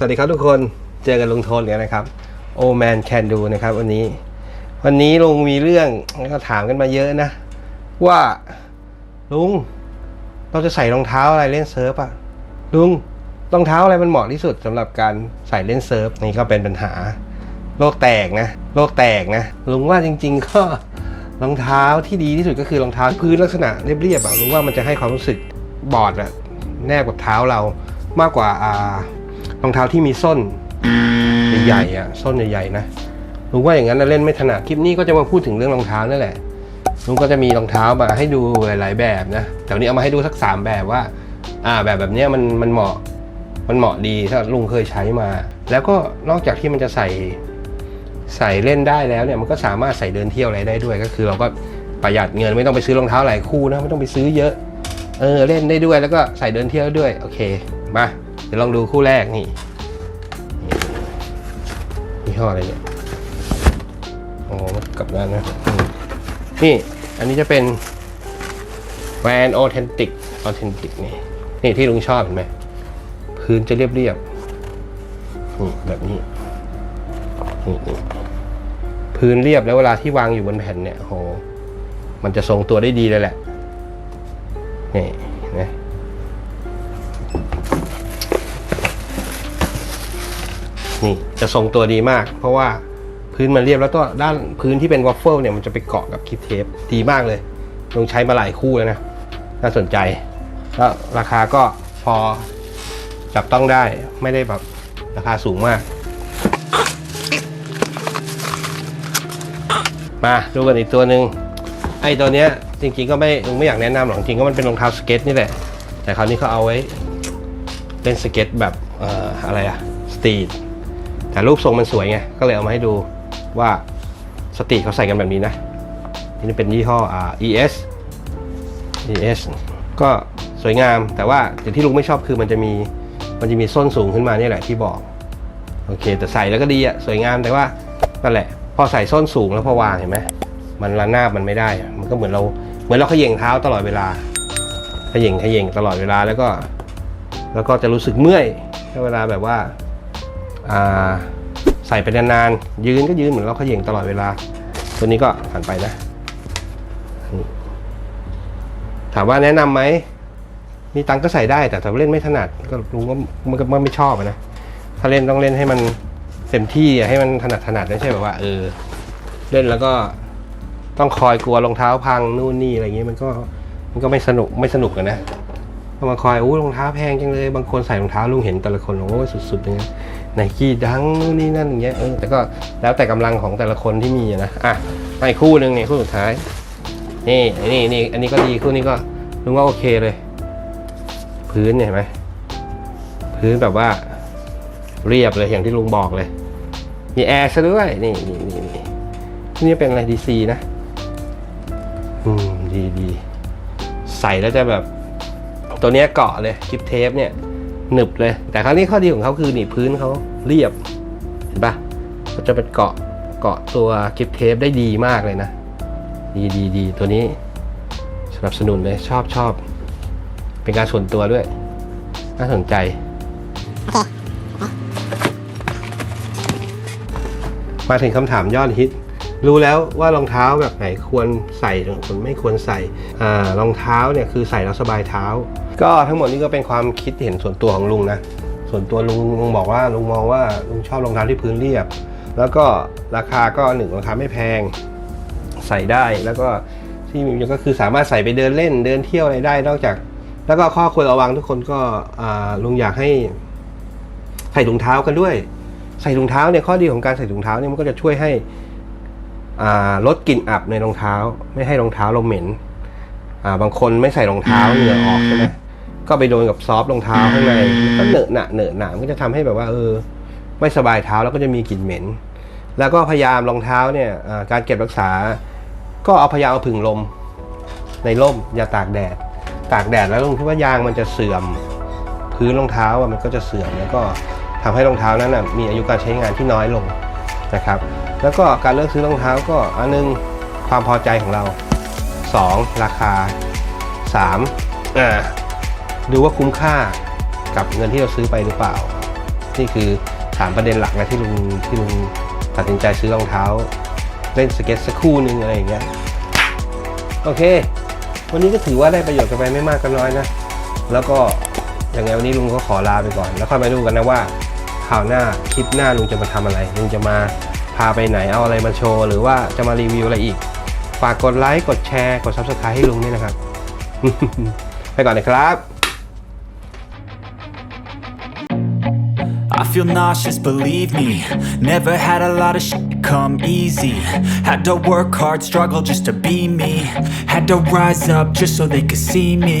สวัสดีครับทุกคน เจอกันลุงโทนเนี่ยนะครับ โอแมนแคนดูนะครับ วันนี้ วันนี้ลุงมีเรื่องก็ถามกันมาเยอะนะ ว่าลุงเราจะใส่รองเท้าอะไรเล่นเซิร์ฟอะลุงรองเท้าอะไรมันเหมาะที่สุดสำหรับการใส่เล่นเซิร์ฟนี่ก็เป็นปัญหา โลกแตกนะโลกแตกนะลุงว่าจริง ๆ ก็รองเท้าที่ดีที่สุดก็คือรองเท้าพื้นลักษณะเรียบๆอะลุงว่ามันจะให้ความรู้สึกบอดอะแนบกับเท้าเรามากกว่าอ่า รองเท้าที่มีส้นใหญ่ๆอะส้นใหญ่ๆนะลุงว่าอย่างนั้นเล่นไม่ถนัดคลิปนี้ก็จะมาพูดถึงเรื่องรองเท้านั่นแหละลุงก็จะมีรองเท้ามาให้ดูหลายๆแบบนะแต่วันนี้เอามาให้ดูสักสามแบบว่า อ่าแบบแบบนี้มันมันเหมาะมันเหมาะดีถ้าลุงเคยใช้มา แล้วก็นอกจากที่มันจะใส่ใส่เล่นได้แล้วเนี่ยมันก็สามารถใส่เดินเที่ยวอะไรได้ด้วย ก็คือเราก็ประหยัดเงินไม่ต้องไปซื้อรองเท้าหลายคู่นะไม่ต้องไปซื้อเยอะ เออเล่นได้ด้วยแล้วก็ใส่เดินเที่ยวด้วยโอเคมา เดี๋ยวลองดูคู่แรกนี่นี่ห้ออะไรเนี่ยโอ้มันกลับด้านนะนี่อันนี้จะเป็นแวนออเทนติกออเทนติกนี่นี่ที่ลุงชอบเห็นไหมพื้นจะเรียบเรียบนี่แบบนี้นี่นี่พื้นเรียบแล้วเวลาที่วางอยู่บนแผ่นเนี่ยโหมันจะทรงตัวได้ดีเลยแหละนี่ นี่จะทรงตัวดีมาก เพราะว่าพื้นมันเรียบแล้วก็ด้านพื้นที่เป็นวอฟเฟิลเนี่ยมันจะไปเกาะกับคลิปเทปดีมากเลยลงใช้มาหลายคู่แล้วนะ น่าสนใจ แล้วราคาก็พอจับต้องได้ไม่ได้แบบราคาสูงมาก มาดูกันอีกตัวหนึ่งไอ้ตัวเนี้ยจริงๆก็ไม่ไม่อยากแนะนำหรอกจริงๆก็มันเป็นรองเท้าสเก็ตนี่แหละ แต่คราวนี้เขาเอาไว้เล่นสเก็ตแบบอออะไรอะสตรีท แต่รูปทรงมันสวยไง ก็เลยเอามาให้ดูว่าสตรีทเขาใส่กันแบบนี้นะ นี่เป็นยี่ห้ออ่า ES ES ก็สวยงาม แต่ว่าอย่างที่ลุงไม่ชอบคือมันจะมีมันจะมีส้นสูงขึ้นมานี่แหละที่บอกโอเค แต่ใส่แล้วก็ดีอะสวยงามแต่ว่านั่นแหละ พอใส่ส้นสูงแล้วพอวางเห็นไหมมันระนาบมันไม่ได้ มันก็เหมือนเราเหมือนเราเขย่งเท้าตลอดเวลาเขย่งเขย่งตลอดเวลาแล้วก็ แล้วก็จะรู้สึกเมื่อยถ้าเวลาแบบว่า ใส่ไปนานๆยืนก็ยืนเหมือนเราเขย่งตลอดเวลา ตัวนี้ก็หันไปนะ ถามว่าแนะนำไหมมีตังก็ใส่ได้แต่ถ้าเล่นไม่ถนัดก็รู้ว่ามันก็ไม่ชอบนะถ้าเล่นต้องเล่นให้มันเต็มที่ให้มันถนัดถนัดไม่ใช่แบบว่า เออ เล่นแล้วก็ต้องคอยกลัวรองเท้าพังนู่นนี่อะไรเงี้ยมันก็มันก็ไม่สนุกไม่สนุกนะ มาคอยอู้รองเท้าแพงจังเลย บางคนใส่รองเท้าลุงเห็นแต่ละคนโอ้สุดๆอย่างเงี้ยไนกี้ดังนู่นนี่นั่นอย่างเงี้ยเออแต่ก็แล้วแต่กำลังของแต่ละคนที่มีนะอะไปคู่หนึ่งนี่คู่สุดท้าย นี่อันนี้นี่อันนี้ก็ดีคู่นี้ก็ลุงว่าโอเคเลย พื้นเนี่ยเห็นไหมพื้นแบบว่าเรียบเลยอย่างที่ลุงบอกเลย มีแอร์ซะด้วย นี่นี่นี่นี่นี่เป็นอะไรดีซีนะ อืมดีดีใส่แล้วจะแบบ ตัวนี้เกาะเลยคลิปเทปเนี่ยหนึบเลย แต่ครั้งนี้ข้อดีของเขาคือนี่พื้นเขาเรียบ เห็นปะก็จะเป็นเกาะเกาะตัวคลิปเทปได้ดีมากเลยนะ ดีดีดีตัวนี้สนับสนุนเลยชอบชอบ เป็นการส่วนตัวด้วย น่าสนใจมาถึงคำถามยอดฮิต รู้แล้วว่ารองเท้าแบบไหนควรใส่หรือควรไม่ควรใส่รองเท้าเนี่ยคือใส่แล้วสบายเท้า ก็ทั้งหมดนี้ก็เป็นความคิดเห็นส่วนตัวของลุงนะส่วนตัวลุงลุงบอกว่าลุงมองว่าลุงชอบรองเท้าที่พื้นเรียบ แล้วก็ราคาก็หนึ่งราคาไม่แพงใส่ได้แล้วก็ที่มีก็คือสามารถใส่ไปเดินเล่นเดินเที่ยวอะไรได้นอกจาก แล้วก็ข้อควรระวังทุกคนก็ลุงอยากให้ ใส่ถุงเท้ากันด้วย ใส่ถุงเท้าเนี่ยข้อดีของการใส่ถุงเท้าเนี่ยมันก็จะช่วยให้ ลดกลิ่นอับในรองเท้า ไม่ให้รองเท้าเราเหม็นอ่าบางคนไม่ใส่รองเท้าเหงื่อออกใช่ไหมก็ไปโดนกับซอฟต์รองเท้าข้างในก็เหนอะหนะเหนอะหนะมันก็จะทำให้แบบว่าเออ ไม่สบายเท้าแล้วก็จะมีกลิ่นเหม็น แล้วก็พยายามรองเท้าเนี่ยอ่าการเก็บรักษา ก็เอาพยายามเอาผึ่งลม ในร่มอย่าตากแดด ตากแดดแล้วลุงคิดว่ายางมันจะเสื่อม พื้นรองเท้าอะมันก็จะเสื่อมแล้วก็ทำให้รองเท้านั้นนะมีอายุการใช้งานที่น้อยลงนะครับ แล้วก็การเลือกซื้อรองเท้าก็อันหนึงความพอใจของเรา 2. ราคา 3. อ่าดูว่าคุ้มค่ากับเงินที่เราซื้อไปหรือเปล่า นี่คือสามประเด็นหลักนะที่ลุงที่ลุงตัดสินใจซื้อรองเท้า เล่นสเก็ตสักคู่หนึ่งอะไรอย่างเงี้ยโอเค วันนี้ก็ถือว่าได้ประโยชน์กันไปไม่มากก็น้อยนะ แล้วก็ยังไงวันนี้ลุงก็ขอลาไปก่อน แล้วค่อยมาดูกันนะว่าข่าวหน้าคลิปหน้าลุงจะมาทำอะไรลุงจะมา พาไปไหนเอาอะไรมาโชว์ หรือว่าจะมารีวิวอะไรอีก ฝากกดไลค์กดแชร์กด subscribe ให้ลุงด้วยนะครับ ไปก่อนนะครับ I feel nauseous, believe me. Never had a lot of shit come easy. Had to work hard, struggle just to be me. Had to rise up just so they could see me.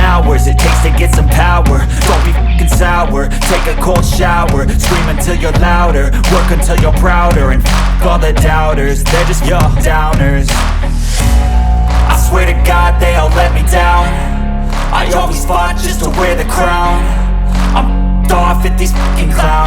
hours It takes to get some power. Don't be f***ing sour. Take a cold shower. Scream until you're louder. Work until you're prouder. And f*** all the doubters. They're just your downers. I swear to God they all let me down. I always fought just to wear the crown. I'm off at these fucking clowns